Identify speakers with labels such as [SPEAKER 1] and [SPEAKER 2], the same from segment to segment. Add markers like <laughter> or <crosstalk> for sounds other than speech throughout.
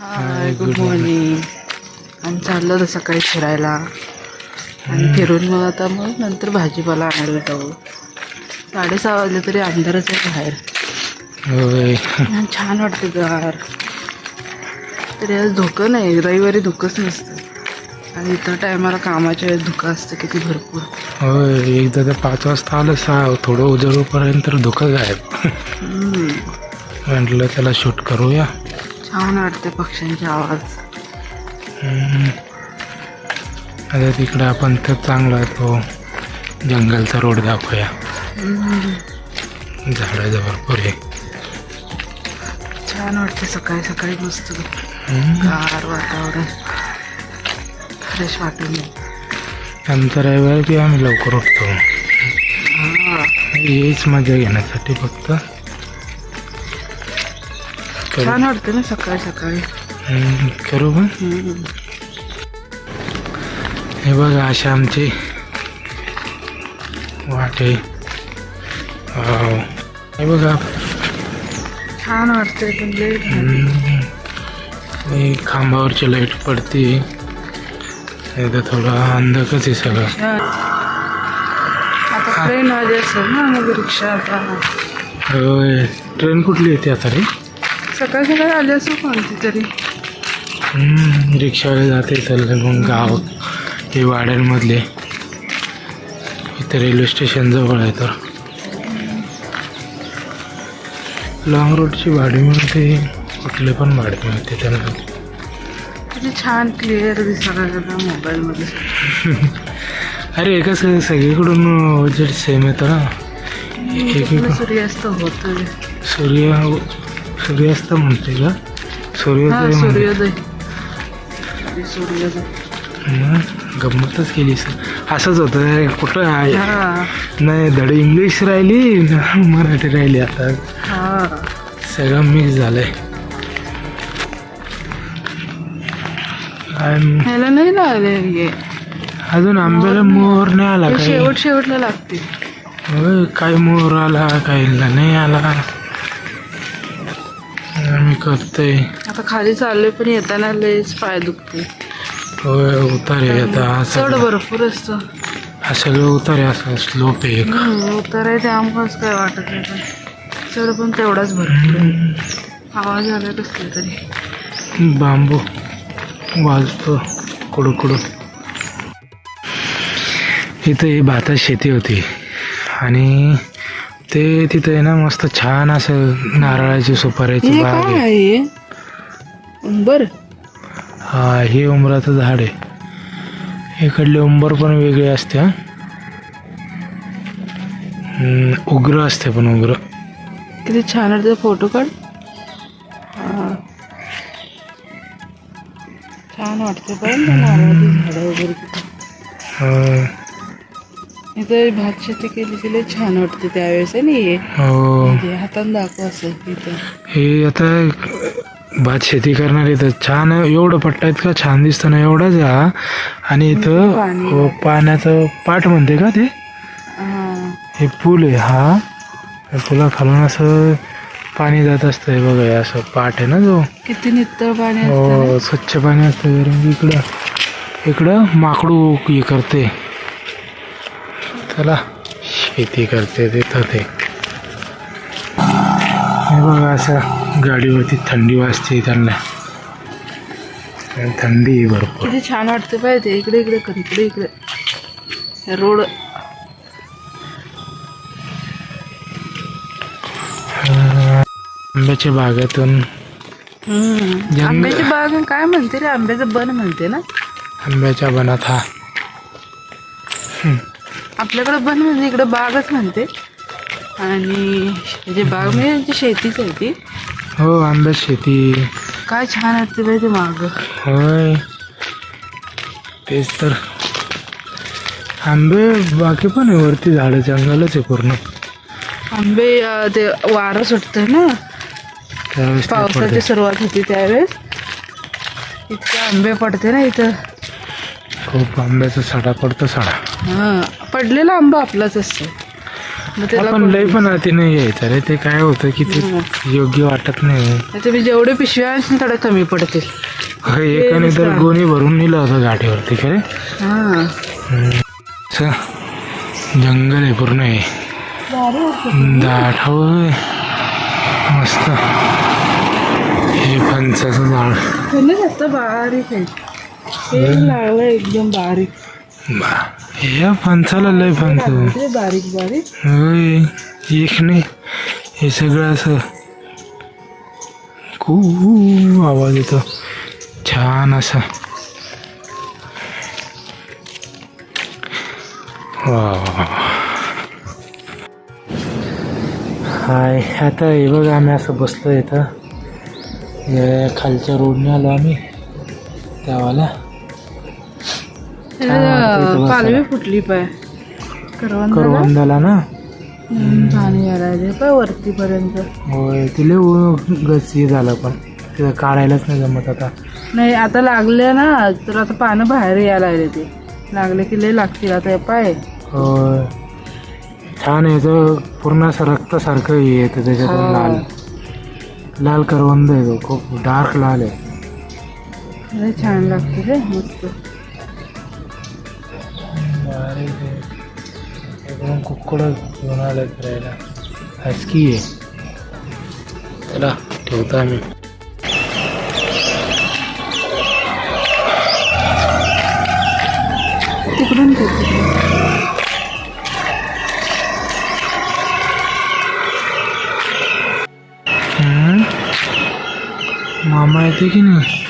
[SPEAKER 1] Hi good morning आणि चाललं होतं सकाळी फिरायला. आणि फिरून मग आता मग नंतर भाजीपाला आणायला जाऊ. साडेसहा वाजले तरी अंधारच आहे बाहेर. छान वाटते गार. तरी आज धुकं नाही रविवारी धुकंच नसतं. आणि इतर टायमाला कामाच्या वेळेस धुकं असतं किती भरपूर.
[SPEAKER 2] होय एकदा ते पाच वाजता आलं सा थोडं उजळूपर्यंत धुकं गायब. म्हटलं त्याला शूट करूया.
[SPEAKER 1] छान वाटते पक्ष्यांचे आवाज.
[SPEAKER 2] आता तिकडे आपण तर चांगला तो जंगलचा रोड दाखवूया. झाडाचं भरपूर आहे
[SPEAKER 1] छान वाटते सकाळी सकाळी मस्त. गार वातावरण फ्रेश वाटून.
[SPEAKER 2] आमचा रविवार की आम्ही लवकर उठतो. हेच मजा घेण्यासाठी फक्त
[SPEAKER 1] छान वाटते ना सकाळी सकाळी.
[SPEAKER 2] हम्म. हे बघा असे आमचे वाटे. हे बघा.
[SPEAKER 1] छान वाटते पण.
[SPEAKER 2] हे खांबावरची लाइट पडते. इथं थोडं अंधकच आहे सगळं.
[SPEAKER 1] आता ट्रेन आली असेल ना रिक्षा आता.
[SPEAKER 2] होय. ट्रेन कुठली येते आता रे?
[SPEAKER 1] सकाळी सकाळी आली असेल कोणती तरी?
[SPEAKER 2] रिक्षावाले जाते चालले मग गाव हे वाड्यांमधले इथं रेल्वे स्टेशन जवळ आहे तर. लॉंग रोडची भाडी मिळते कुठले पण भाडी मिळते त्यांना.
[SPEAKER 1] किती छान क्लिअर दिसायला लागलं मोबाईलमध्ये.
[SPEAKER 2] अरे एकच सगळीकडून बजेट सेम येतं ना. एकीकडून.
[SPEAKER 1] सूर्यास्त होतोय.
[SPEAKER 2] सूर्य सूर्यास्त म्हणते का?
[SPEAKER 1] हा
[SPEAKER 2] सूर्योदय. गंमतच केली सर. असंच होतं. कुठं आहे?
[SPEAKER 1] हा.
[SPEAKER 2] नाही धड इंग्लिश राहिली ना मराठी राहिली आता.
[SPEAKER 1] हा.
[SPEAKER 2] सगळं मिक्स झालंय.
[SPEAKER 1] ह्याला नाही लागले हे.
[SPEAKER 2] अजून आंब्याला मोहर नाही आला काही?
[SPEAKER 1] शेवट शेवटला लागते
[SPEAKER 2] काय मोहर आला काही नाही आला. आम्ही करतोय.
[SPEAKER 1] आता खाली चाललोय पण येताना लयच पाय दुखते
[SPEAKER 2] होय उतार आहे आता हा
[SPEAKER 1] चढ
[SPEAKER 2] सगळं
[SPEAKER 1] भरपूर असतं.
[SPEAKER 2] हा सगळं उतार आहे असं स्लोप आहे एक.
[SPEAKER 1] हम्म, उतार आहे त्यामुळेच काय वाटत नाही पण चढ पण तेवढाच भरपूर आहे आवाज आला कसला तरी.
[SPEAKER 2] बांबू वाजतो कुडू कुडू इथं ही भातात शेती होती. आणि ते तिथं आहे ना मस्त छान असं नारळाची सुपाऱ्याची
[SPEAKER 1] हे
[SPEAKER 2] बाग
[SPEAKER 1] काय
[SPEAKER 2] आहे.
[SPEAKER 1] आहे बर.
[SPEAKER 2] हा हे उंबराचं झाड आहे. इकडले उंबर पण वेगळे असते हा. हम्म, उग्र असते पण उग्र.
[SPEAKER 1] किती छान वाटतं फोटो काढ. हा. छान वाटते पण. झाडं वगैरे किती.
[SPEAKER 2] अं,
[SPEAKER 1] इथं भात शेती केली की लय छान वाटते त्यावेळेस आहे ना हे.
[SPEAKER 2] हो
[SPEAKER 1] हे हातानं दाखव असं इथं.
[SPEAKER 2] हे आता भात शेती करणार इथं छान एवढं पट्टा इतका छान दिसतं ना एवढाच आहे हा आणि इथं
[SPEAKER 1] पाणी.
[SPEAKER 2] हो, पाण्याचं पाट म्हणते का ते?
[SPEAKER 1] हा.
[SPEAKER 2] हे पूल आहे हा. या पुला खालून असं पाणी जात असतं हे बघा हे असं पाट आहे ना जो.
[SPEAKER 1] किती नितळ पाणी असतं ना.
[SPEAKER 2] हो स्वच्छ पाणी असतं इकडं इकडं माकडू हे करते. त्याला शेती करते तिथं ते. हे बघा असं गाडीवरती थंडी वाजते त्यांना. थंडी भरपूर.
[SPEAKER 1] किती छान वाटते पाहिजे इकडे इकडे कर इकडे इकडे. रोड.
[SPEAKER 2] आंब्याच्या बागेतून.
[SPEAKER 1] हम्म. आंब्याची बाग काय म्हणते रे? आंब्याचं बन म्हणते ना.
[SPEAKER 2] आंब्याच्या बनात हा.
[SPEAKER 1] आपल्याकडे बन म्हणजे इकडे बागच म्हणते. आणि म्हणजे बाग म्हणजे शेतीच आहे ती.
[SPEAKER 2] हो आंब्यात शेती.
[SPEAKER 1] काय छान वाटते पाहिजे माग.
[SPEAKER 2] होय. तेच तर. आंबे बाकी पण आहे वरती झाडं जंगलच आहे पूर्ण.
[SPEAKER 1] आंबे अं, ते वारं सुटतं ना.
[SPEAKER 2] त्यावेळेस ते
[SPEAKER 1] पावसाची. सुरुवात होती त्यावेळेस. इतके आंबे पडते ना इथं.
[SPEAKER 2] खूप आंब्याचा सडा पडतो सडा.
[SPEAKER 1] हा पडलेला आंबा आपलाच असतो. मग त्याला
[SPEAKER 2] आपण लय पण आधी नाही यायचं रे ते काय होतं की ते योग्य वाटत नाही.
[SPEAKER 1] जेवढे पिशव्या आहेत ना थोडे कमी पडतील.
[SPEAKER 2] एकाने तर गोणी भरून नेलं होतं गाठीवरती खरे?
[SPEAKER 1] हां.
[SPEAKER 2] असं जंगल आहे पूर्ण आहे दाट होय मस्त. हे फणसाचं झाड.
[SPEAKER 1] बारीक आहे. हे लागलं एकदम बारीक.
[SPEAKER 2] हे फणसाला लय फणस
[SPEAKER 1] बारीक बारीक.
[SPEAKER 2] होय एक नाही. हे सगळं असं खूप आवाज येतो. छान असं. हाय आता हे बघा आम्ही असं बसलो इथं. खालच्या रोडने आलो आम्ही.
[SPEAKER 1] त्याला पालवी फुटली पाय. करवंदाला?
[SPEAKER 2] ना?
[SPEAKER 1] पाणी यायला पाय वरती पर्यंत
[SPEAKER 2] होय तिले गची झालं पण. तिला काढायलाच नाही जमत आता.
[SPEAKER 1] नाही आता लागले ना तर आता पानं बाहेर यायला लागले ते. लागले की लय लागतील आता हे पाय.
[SPEAKER 2] होय. छान आहे तो पूर्ण रक्तासारखं हे येतं त्याच्यातून
[SPEAKER 1] हा.
[SPEAKER 2] लाल. लाल करवंद आहे तो खूप डार्क लाल आहे.
[SPEAKER 1] लय छान लागते रे मस्त
[SPEAKER 2] कुकडा घेऊन आलं फिरायला हसकी आहे चला ठेवतो आम्ही
[SPEAKER 1] तिकडून.
[SPEAKER 2] मामा येते की नाही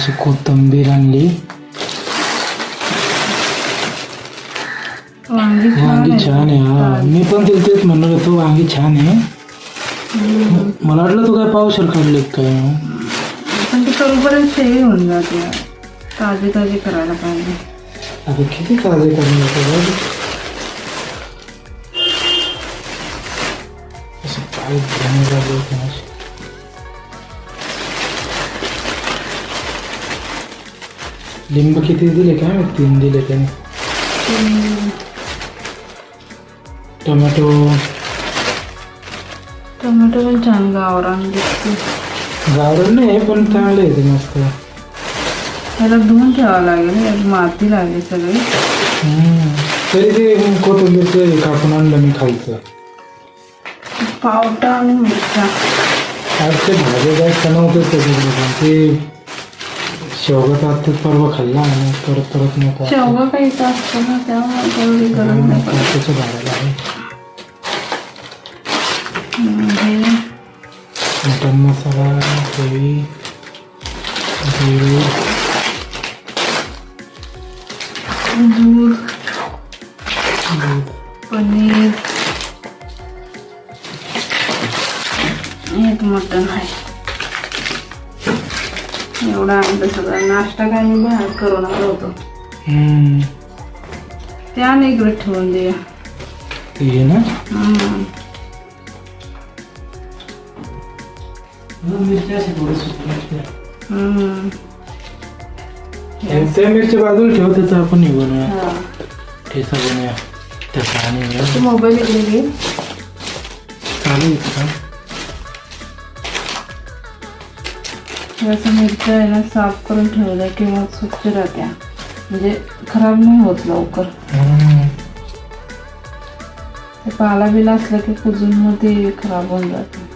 [SPEAKER 2] अशी कोथिंबीर आणली.
[SPEAKER 1] वांगी छान आहे.
[SPEAKER 2] हा. मी पण तिला तेच म्हणणार होतो वांगी छान आहे. मला वाटलं तू काय पावसर काढले काय.
[SPEAKER 1] पण ते करूपर्यंत होऊन जाते. ताजे ताजे करायला पाहिजे.
[SPEAKER 2] आता किती ताजे. असं पाय धुवून लिंब किती दिले काय माहीत? तीन दिले त्याने. टोमॅटो.
[SPEAKER 1] टोमॅटो पण छान गावरान दिसते
[SPEAKER 2] गावरण नाही पण चांगले आहे ते मस्त.
[SPEAKER 1] त्याला धुवून ठेवावं लागेल यात माती लागली सगळी.
[SPEAKER 2] तरी ते कोथिंबीरचं कापून आणलं मी खायचं
[SPEAKER 1] पावटा आणि मिरच्या.
[SPEAKER 2] आज ते भाज्या जास्त नव्हतं ते शेवगाचा आत्ताच परवा खाल्ला आणि परत परत नको
[SPEAKER 1] शेवगा काही असतो ना त्यामुळे तेवढी गरज नाही पडत.
[SPEAKER 2] त्याच्या भाड्याला आहे.
[SPEAKER 1] हे
[SPEAKER 2] मटन मसाला पोळी जिरे
[SPEAKER 1] दूध पनीर. एक मटण आहे. एवढा आणलं सगळं नाश्ता काय मी बाहेर करून आलो होतो.
[SPEAKER 2] हम्म.
[SPEAKER 1] त्या आणि इकडे ठेवून देऊया
[SPEAKER 2] ते हे ना.
[SPEAKER 1] हम्म.
[SPEAKER 2] थोडी
[SPEAKER 1] हम्म.
[SPEAKER 2] त्या मिरच्या बाजूला ठेव त्याचं आपण हे बनवूया.
[SPEAKER 1] हा.
[SPEAKER 2] ठेचा बनवूया. त्या पाणी
[SPEAKER 1] तू मोबाईल इकडे घे.
[SPEAKER 2] चालू का?
[SPEAKER 1] असं मिरच्या आहे ना साफ करून ठेवल्या की मग स्वच्छ राहत्या म्हणजे खराब नाही होत लवकर. ते पाला बिला असलं की कुजून मग ते खराब होऊन जाते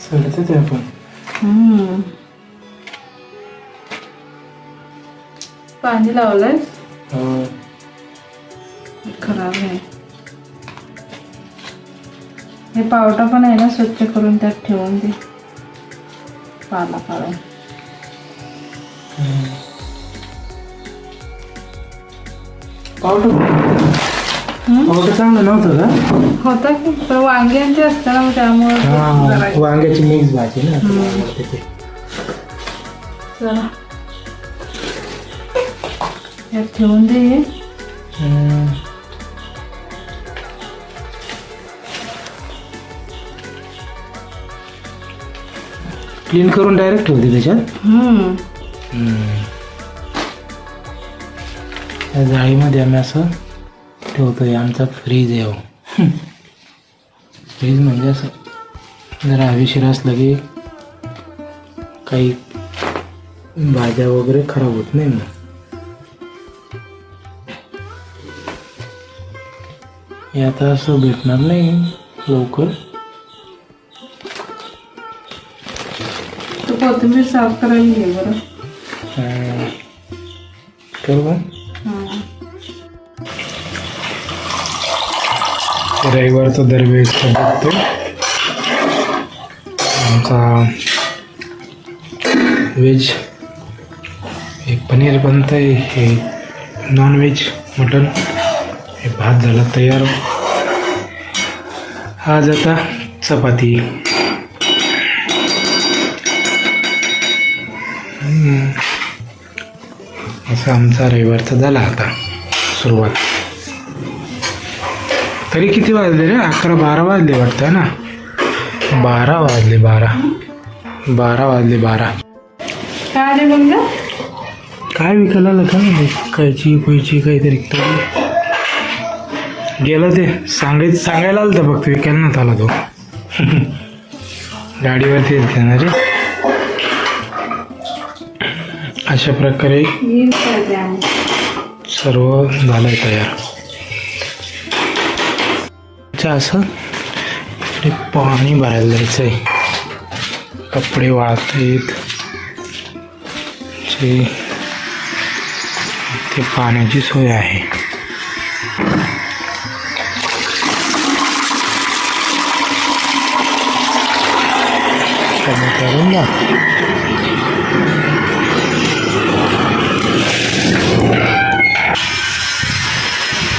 [SPEAKER 2] सडतं ते आपण
[SPEAKER 1] हम्म. पाणी लावलंय
[SPEAKER 2] हो.
[SPEAKER 1] खराब आहे हे पावटा पण आहे ना स्वच्छ करून त्यात ठेवून दे. पाला काढून?
[SPEAKER 2] पावडर चांगलं नव्हतं का?
[SPEAKER 1] होता की पण वांगी आणि ते असतं ना मग त्यामुळे
[SPEAKER 2] हा
[SPEAKER 1] जरा-
[SPEAKER 2] वांग्याची मिक्स भाजी ना तुला आवडते ते.
[SPEAKER 1] जरा यात ठेवून दे हे.
[SPEAKER 2] हम्म. क्लीन करून डायरेक्ट ठेवते त्याच्यात.
[SPEAKER 1] हम्म.
[SPEAKER 2] त्या जाळीमध्ये आम्ही असं ठेवतो आहे आमचा फ्रीज आहे हो फ्रीज म्हणजे असं जरा हवेशीर असलं की काही भाज्या वगैरे खराब होत नाही मग हे आता असं भेटणार नाही लवकर.
[SPEAKER 1] कोथिंबीर साफ करायला घे बरं.
[SPEAKER 2] अं, करू का? रविवारचा दरवेळेस बघतो. आमचा व्हेज हे पनीर बनतं आहे हे नॉन व्हेज मटन हे भात झाला तयार. आज आता चपाती. असा आमचा रविवारचा झाला आता सुरुवात. तरी किती वाजले रे? अकरा बारा वाजले वाटतं ना? बारा वाजले बारा. बारा वाजले बारा.
[SPEAKER 1] काय
[SPEAKER 2] विकायला आलं का नाही कैची पैची काहीतरी. तरी गेला ते. सांगायचं सांगायला आलं तर फक्त. विकायला नव्हता आला तो. <laughs> गाडीवरती येते ना रे? अशा प्रकारे सर्व झालंय तयार. असं? पाणी भरायला जायचं आहे कपडे वाळतायत ते पाण्याची सोय आहे. करून द्या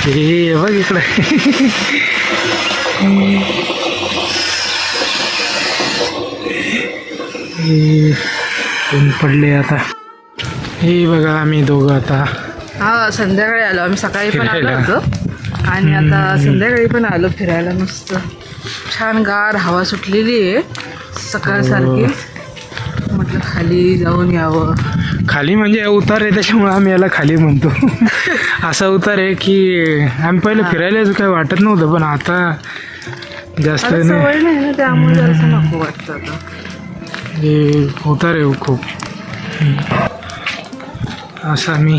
[SPEAKER 2] हे बघ इकडे हे पडले आता हे बघा आम्ही दोघं आता
[SPEAKER 1] हा संध्याकाळी आलो आम्ही सकाळी पण आलो. होतो आणि आता संध्याकाळी पण आलो फिरायला मस्त छान गार हवा सुटलेली आहे सकाळ सारखी म्हटलं खाली जाऊन यावं
[SPEAKER 2] खाली म्हणजे उतार आहे त्याच्यामुळे आम्ही याला खाली म्हणतो. <laughs> असा उतार आहे की आम्ही पहिले फिरायला काही वाटत नव्हतं पण आता जास्त नाही.
[SPEAKER 1] त्यामुळे नको वाटतं
[SPEAKER 2] हे उतार आहे खूप. असं आम्ही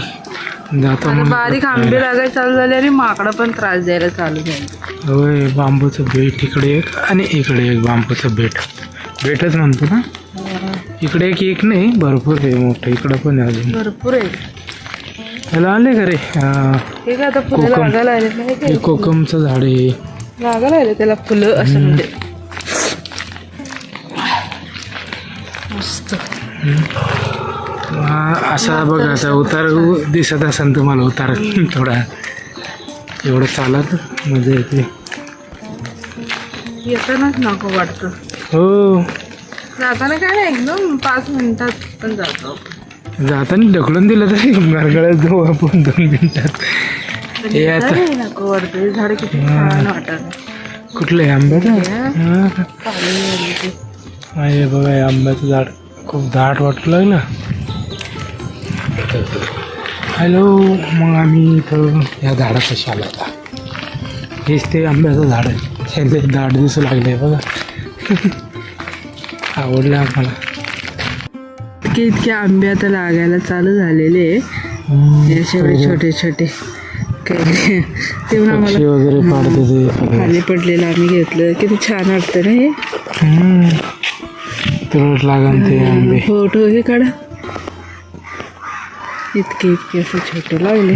[SPEAKER 2] जातो
[SPEAKER 1] बारीक आंबे लागायला चालू झाले आणि माकडं पण त्रास द्यायला चालू झाले.
[SPEAKER 2] होय बांबूचं बेट इकडे एक आणि इकडे एक बांबूचं बेट बेटच म्हणतो ना. इकडे एक एक नाही भरपूर आहे मोठं. इकडं पण आहे अजून.
[SPEAKER 1] भरपूर आहे.
[SPEAKER 2] त्याला आले का रे? अं,
[SPEAKER 1] हे काय आता फुलं
[SPEAKER 2] कोकम.
[SPEAKER 1] लागायला आले नाही
[SPEAKER 2] हे कोकमचं झाड आहे.
[SPEAKER 1] लागायला आले त्याला फुलं असं म्हणजे. मस्त.
[SPEAKER 2] हा, असा बघा आता उतार दिसत असेल तुम्हाला उतार. थोडा. एवढं चालत मजा येते
[SPEAKER 1] येतानाच नको वाटतं.
[SPEAKER 2] हो.
[SPEAKER 1] जाताना काय नाही एकदम पाच मिनिटात पण जातो.
[SPEAKER 2] जाताना ढकलून दिलं तरी गरगळत जाऊ आपण दोन मिनिटात. हे आता
[SPEAKER 1] नको वाटतं हे झाड किती छान वाटत
[SPEAKER 2] कुठलं आहे आंब्याचं? हा. हा, हे बघा हे आंब्याचं झाड. खूप दाट वाटू लागलं. हॅलो मग आम्ही इथं या झाडापाशी आलो आता. हेच ते आंब्याचं झाड आहे. दाट दिसू लागले बघा. आवडलं आम्हाला.
[SPEAKER 1] इतके इतके आंबे आता लागायला चालू झालेले हे छोटे छोटे. काही
[SPEAKER 2] पक्षी
[SPEAKER 1] आम्हाला
[SPEAKER 2] वगैरे ते.
[SPEAKER 1] खाली पडलेलं आम्ही घेतलं. किती छान वाटतं ना हे.
[SPEAKER 2] लागन ते आंबे.
[SPEAKER 1] फोटो हे काढा. इतके इतके असे छोटे लागले.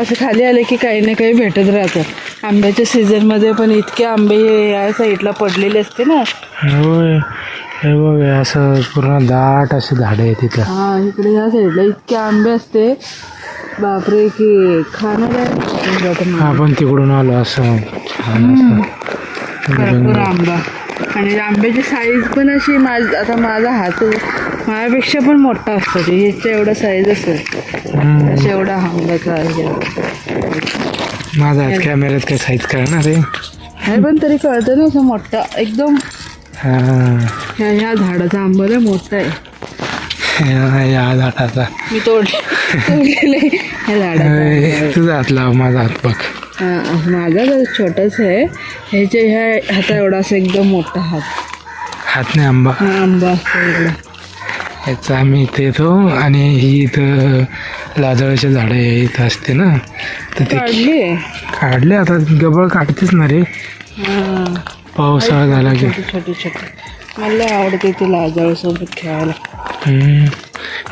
[SPEAKER 1] असं खाली आले की काही ना काही भेटत राहतं आंब्याच्या सीझनमध्ये पण इतके आंबे या साईडला पडलेले असते ना.
[SPEAKER 2] होय. हे बघ असं पूर्ण दाट असे झाड आहे तिथं
[SPEAKER 1] हा इकडे या साईडला इतके आंबे असते. बापरे की जातं
[SPEAKER 2] आपण तिकडून आलो असं. छान असं
[SPEAKER 1] भरपूर आंबा. आणि आंब्याची साईज पण अशी माझ आता माझा हात माझ्यापेक्षा पण मोठा असतो. ते ह्याच्या एवढा साईज असेल.
[SPEAKER 2] हम्म.
[SPEAKER 1] एवढा आंब्याचा आहे.
[SPEAKER 2] माझा हात कॅमेऱ्यात काय साईज करणार आहे.
[SPEAKER 1] हे पण तरी कळतं ना असं मोठा. एकदम
[SPEAKER 2] हा.
[SPEAKER 1] ह्या ह्या झाडाचा आंबा लय मोठा आहे.
[SPEAKER 2] या झाडाचा.
[SPEAKER 1] मी तोड तोडलेले हे झाडाचं
[SPEAKER 2] तुझा हात लाव माझा हात बघ.
[SPEAKER 1] हा, माझा तर छोटाच आहे ह्याच्या ह्या हाता एवढा असं एकदम मोठा हात.
[SPEAKER 2] हात नाही आंबा.
[SPEAKER 1] हा आंबा असतो एवढा.
[SPEAKER 2] ह्याचा आम्ही इथे येतो आणि ही इथं लाजळाचे झाडं इथं असते ना. तर ते
[SPEAKER 1] काढली.
[SPEAKER 2] काढले आता गबळ काढतेच ना रे. पावसाळा झाला की.
[SPEAKER 1] छोटी छोटी मला आवडते ते लाजाळ सोबत खेळायला.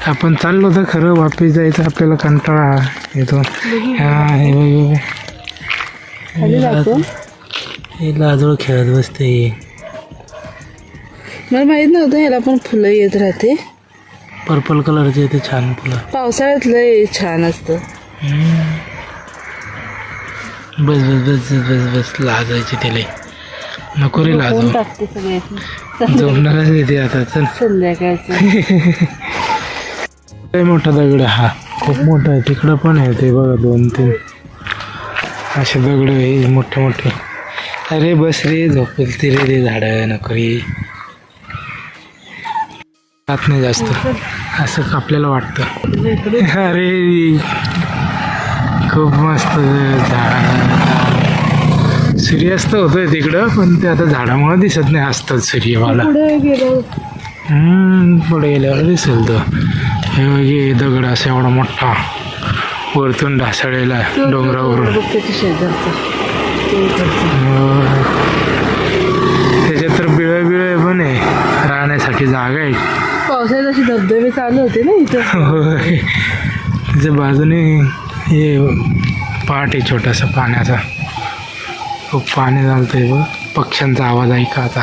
[SPEAKER 2] आपण चाललो तर खरं वापिस जायचं आपल्याला कंटाळा येतो. हा हे हे हे लाजळ खेळत बसते
[SPEAKER 1] मला माहीत नव्हतं ह्याला पण फुलं येत राहते.
[SPEAKER 2] पर्पल कलरचे ते छान फुलं.
[SPEAKER 1] पावसाळ्यात लय छान असतं.
[SPEAKER 2] बस बस बस बस बस लाजायची त्याला. नको रे लाजव
[SPEAKER 1] टाकते सगळे.
[SPEAKER 2] जोडणारच येते आता चल. <laughs>
[SPEAKER 1] संध्याकाळचं. <laughs>
[SPEAKER 2] मोठा दगड हा. खूप मोठा आहे. तिकडं पण आहे ते बघा दोन तीन. असे दगड आहे मोठे मोठे. अरे बस रे झोपेल ते रे रे झाड नको रे. जात नाही जास्त. असं आपल्याला वाटतं. अरे खूप मस्त झाड सूर्यास्त होतोय तिकडं पण ते आता झाडामुळे दिसत नाही असतात सूर्यवाला.
[SPEAKER 1] पुढे गेलो.
[SPEAKER 2] हम्म, पुढे गेल्यावर दिसेल तो. हे बघ, दगड असा एवढा मोठा वरतून ढासळलेला आहे डोंगरावरून. त्याच्यात तर बिळ बिळ पण आहे. राहण्यासाठी जागा आहे.
[SPEAKER 1] पावसाळ्यात असे धबधबे चालू होते ना इथं.
[SPEAKER 2] त्याच्या बाजूने हे पाट आहे छोटासा पाण्याचा. खूप पाणी चालतंय बघ. पक्ष्यांचा आवाज ऐका आता.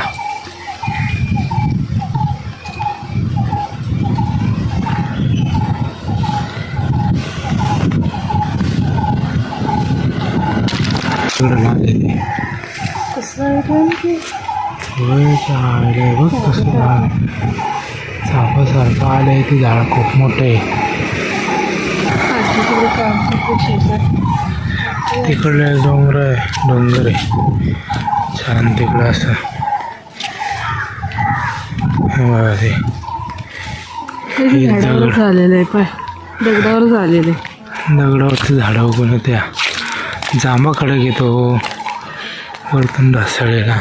[SPEAKER 1] आहे
[SPEAKER 2] बघ कसं झाड आलं आहे ते झाड खूप मोठं. आहे तिकडले डोंगर आहे डोंगर आहे. छान तिकडं असं. ते
[SPEAKER 1] झाडावर
[SPEAKER 2] दगड.
[SPEAKER 1] झालेलं आहे पाय. दगडावर झालेलं. आहे
[SPEAKER 2] दगडावरती झाडं उगून त्या. जांबाकडे घेतो वरतून ढासळलेला.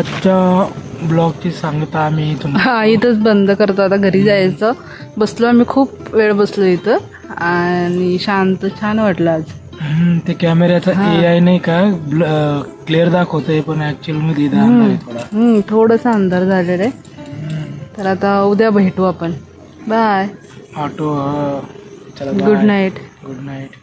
[SPEAKER 2] आजच्या ब्लॉगची सांगता आम्ही तुम
[SPEAKER 1] हा इथंच बंद करतो. आता घरी जायचं. बसलो आम्ही खूप वेळ बसलो इथं. आणि शांत छान वाटलं आज.
[SPEAKER 2] हम्म, ते कॅमेऱ्याचा ए आय नाही का? क्लिअर दाखवतोय पण ऍक्च्युअलमध्ये आहे थोडा.
[SPEAKER 1] हम्म, थोडंसं अंधार झालेलं आहे. तर आता उद्या भेटू आपण. बाय
[SPEAKER 2] ऑटो चला
[SPEAKER 1] गुड नाईट
[SPEAKER 2] गुड नाईट